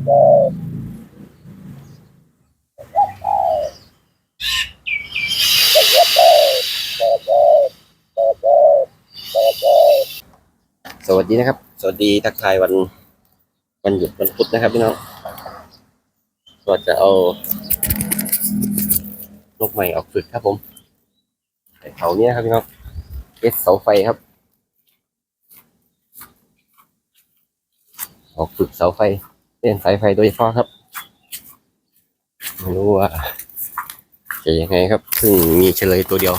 สวัสดีนะครับ สวัสดีทักทายวันวันหยุดวันพุธนะครับพี่น้องก็จะเอานกใหม่ออกฝึกครับผมเขาเนี้ยครับพี่น้องเอสเสาไฟครับ ออกฝึกเสาไฟ เส้นสายไฟโดยเฉพาะครับไม่รู้ว่าจะยังไงครับเพิ่งมีเฉลยตัวเดียว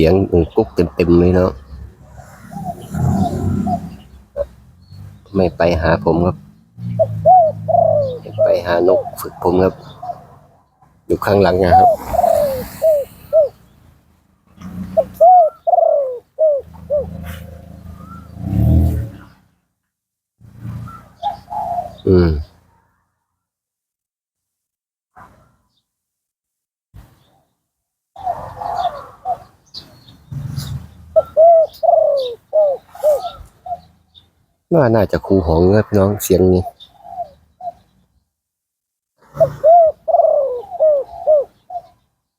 สียงกุ๊กเต็มๆเลยเนาะไม่ไปหาผมครับ ไปหานกฝึกผมครับ อยู่ข้างหลังนะครับอืม ว่าน่าจะครูหองครับพี่น้องเสียงนี้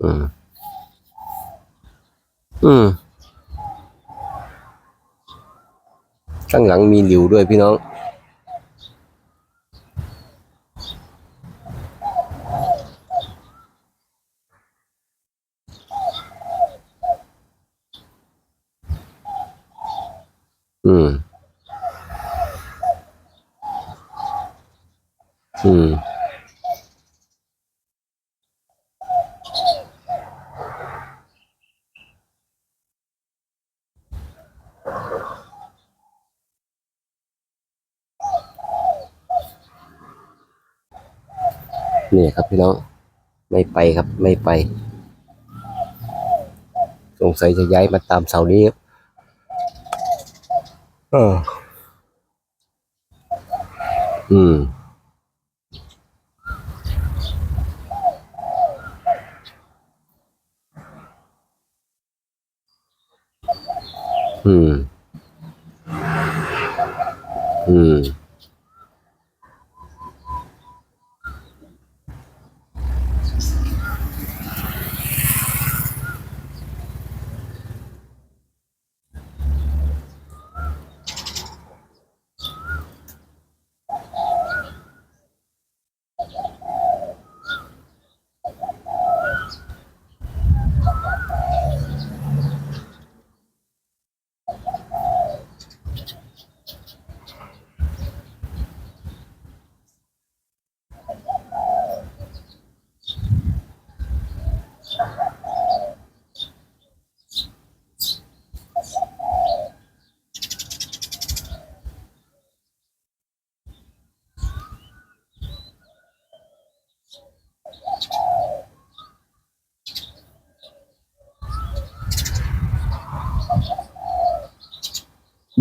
อืม อืม ข้างหลังมีหลิวด้วยพี่น้อง อืม อืม นี่ครับพี่น้อง ไม่ไปครับไม่ไป สงสัยจะย้ายมาตามเสานี้ครับเอออืมอืม อืม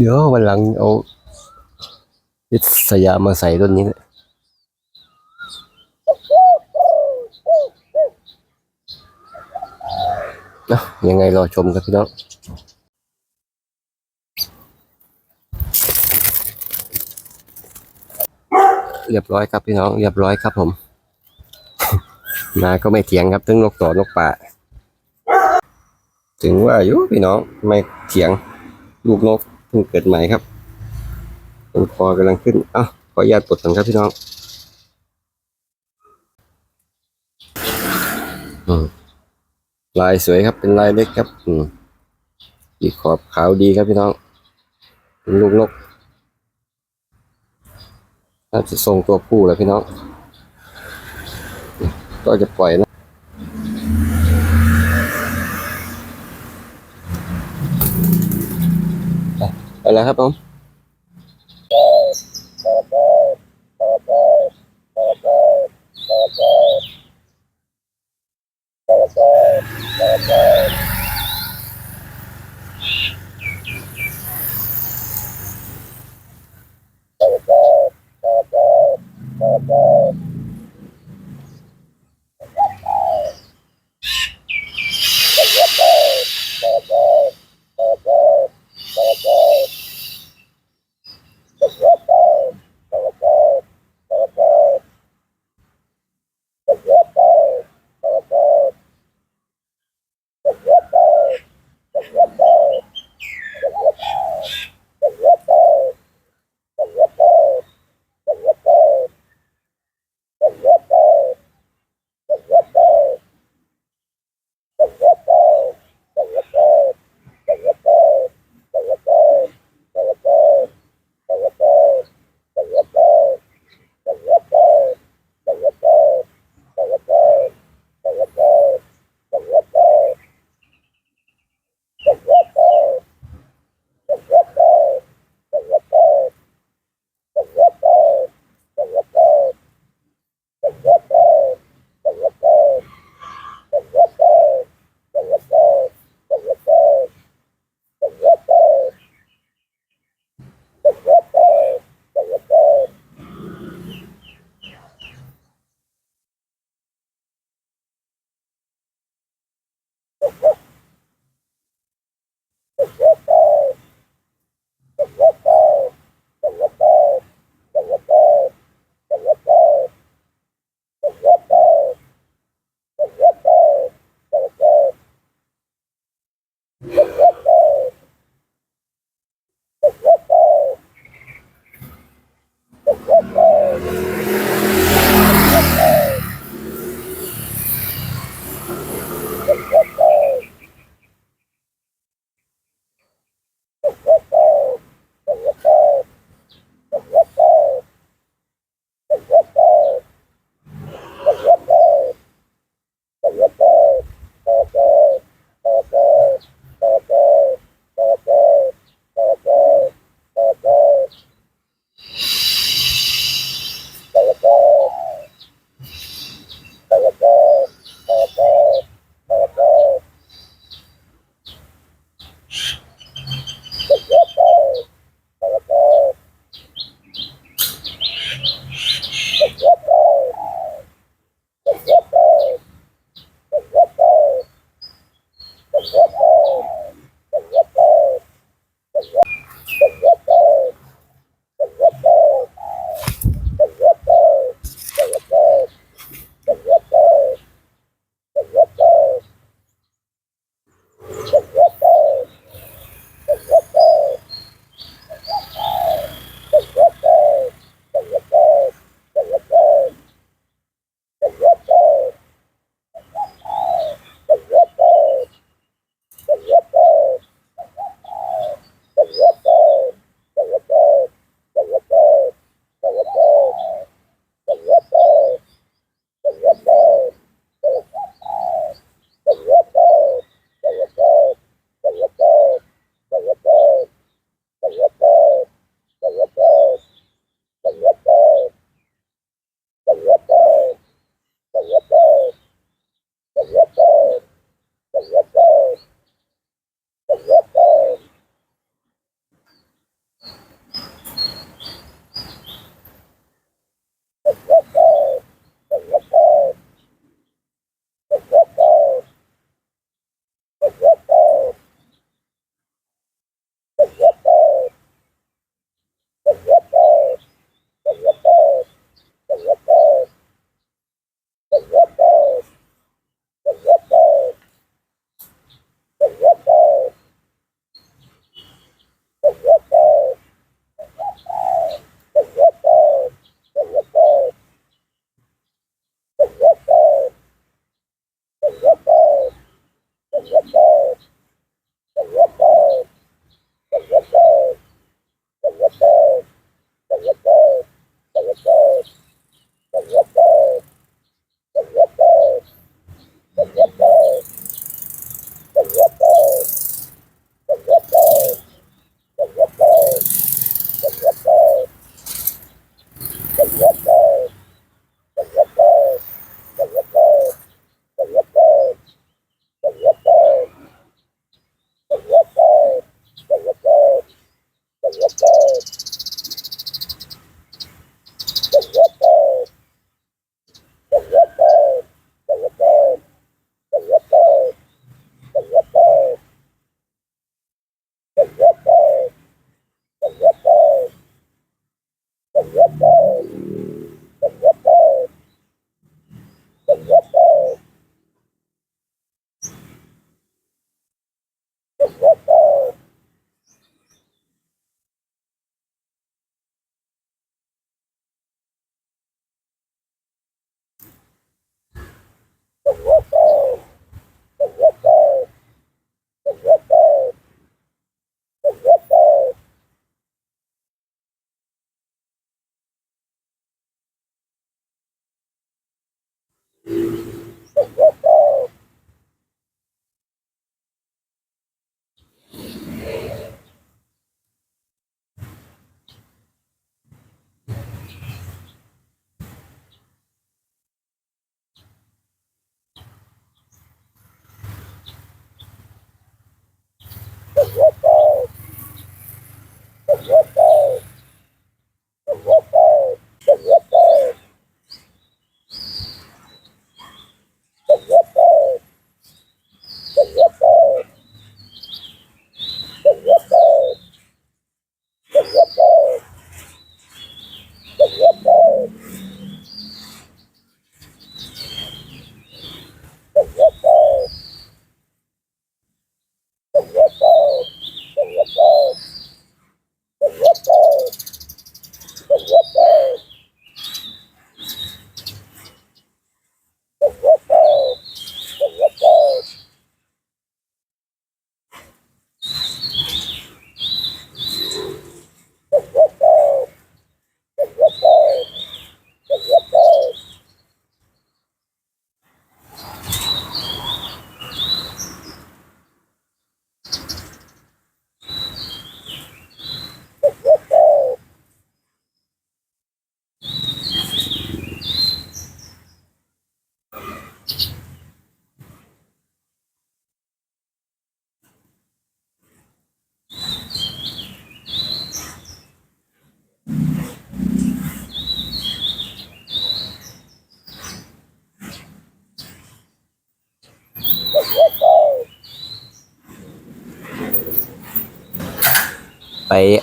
เดี๋ยววันหลังเอายิสยามาใส่ต้นนี้นะนะยังไงรอชมครับพี่น้อง เรียบร้อยครับพี่น้อง เรียบร้อยครับผม มาก็ไม่เถียงครับทั้งนกต่อนกป่า ถึงว่าอยู่พี่น้องไม่เถียง ลูกนก เพิ่งเกิดใหม่ครับต้นคอกำลังขึ้นอ้าขออนุญาตปลดกันครับพี่น้องอลายสวยครับเป็นลายเล็กครับอืมอีกขอบขาวดีครับพี่น้องเป็นลูกนกน่าจะทรงตัวผู้แล้วพี่น้อง ก็จะปล่อยนะ Hola, Japón.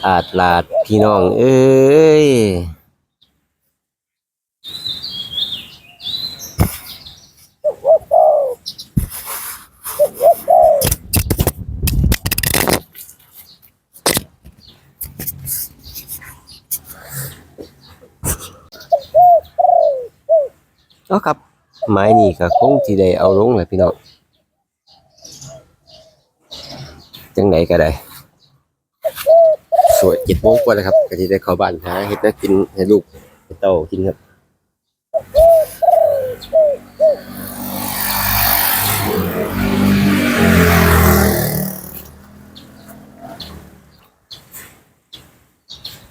อาดลาดพี่น้อง เอ้ยเอาครับไม้นี่ก็คงที่ได้เอาลงเลยพี่น้องจังไหนก็ได้ส วยเจ็ดโมงกว่าแล้วครับก็ที่ได้เข้าบ้านหาเห็ดแล้วกินให้ลูกให้เต้ากินครับ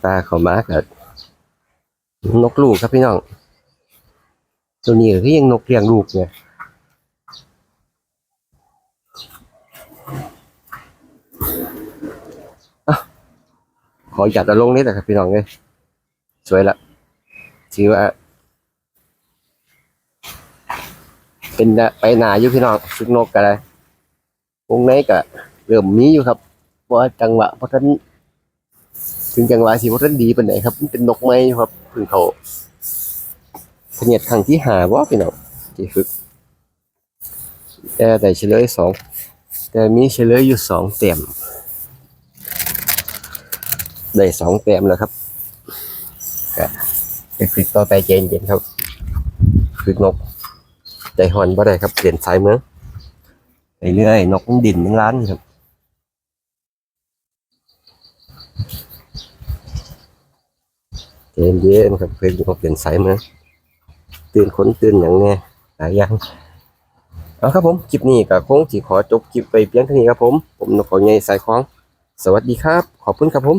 ตาเขามากับนกลูกครับพี่น้อง ตัวนี้ก็ยังนกเลี้ยงลูกเนี่ย ขอหยัดเอาลงนิดนะครับพี่น้องเลยสวยละถือว่า เป็นไปหนาอยู่พี่น้องชุดนกกันเลยวงในก็เริ่มมีอยู่ครับเพราะจังหวะเพราะท่านถึงจังหวะสิเพราะท่านดีเป็นไหนครับเป็นนกไม้ครับเพึ่งเขาเสนียดครั้งที่หาว่าพี่น้องที่ฝึกแต่เฉลยสองแต่มีเฉลยอยู่สองเต็ม ได้สองเต็มแล้วครับก็จะฝึกต่อไปเย็นเย็นๆครับฝึกนกใจหอนบ่ได้ครับเปลี่ยนสายเมืองไปเรื่อยนกมันดินมันร้านครับเย็นเย็นครับฝึกนกเปลี่ยนสายเมืองตื่นคนตื่นอย่างแน่หลายอย่างเอาครับผมคลิปนี้ก็คงสิขอจบคลิปไปเพียงเท่านี้ครับผม ผมนกขอใหญ่สายคล้อง สวัสดีครับ ขอบคุณครับผม